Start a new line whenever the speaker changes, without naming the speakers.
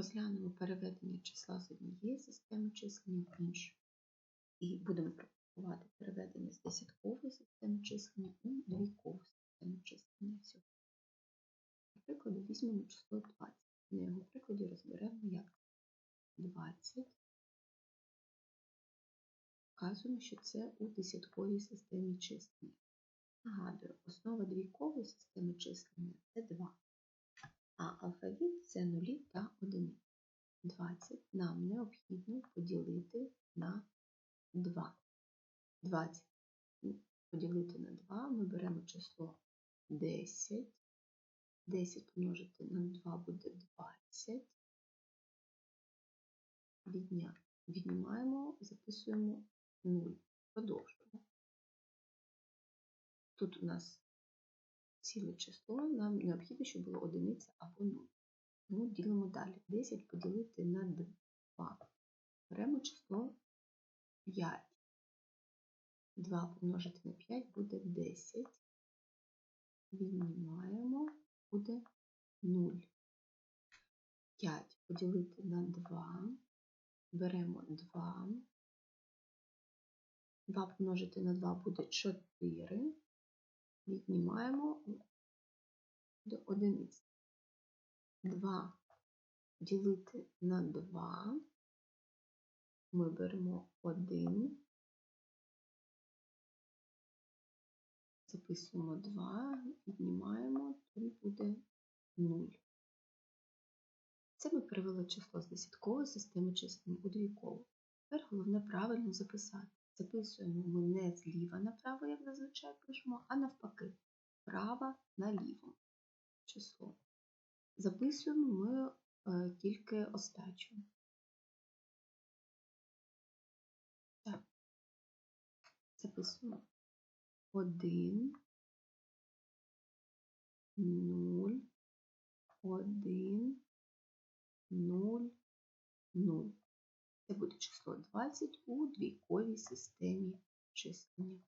Розглянемо переведення числа з однієї системи числення в іншу. І будемо практикувати переведення з десяткової системи числення у двійкову систему числення всього. Для прикладу візьмемо число 20. На його прикладі розберемо як 20. Вказуємо, що це у десятковій системі числення. Нагадую, основа двійкової системи числення це 2, а алфавіт це нулі та одиниці. 20 нам необхідно поділити на 2. 20 поділити на 2 ми беремо число 10. 10 помножити на 2 буде 20. Відня... Віднімаємо, записуємо 0. Продовжуємо. Тут у нас ціле число, нам необхідно, щоб було одиниця або 0. Тому ділимо далі. 10 поділити на 2. Беремо число 5. 2 помножити на 5 буде 10. Віднімаємо, буде 0. 5 поділити на 2. Беремо 2. 2 помножити на 2 буде 4. Віднімаємо до одиниці. 2 ділити на 2. Ми беремо 1. Записуємо 2, віднімаємо, тут буде 0. Це ми перевели число з десяткової системи числення у двійкову. Тепер головне правильно записати. Записуємо ми не зліва направо, як зазвичай пишемо, а навпаки, права наліво число. Записуємо ми е, тільки остачу. Так, записуємо 1, 0, 1, 0, 0. Це буде число 20 у двійковій системі числення.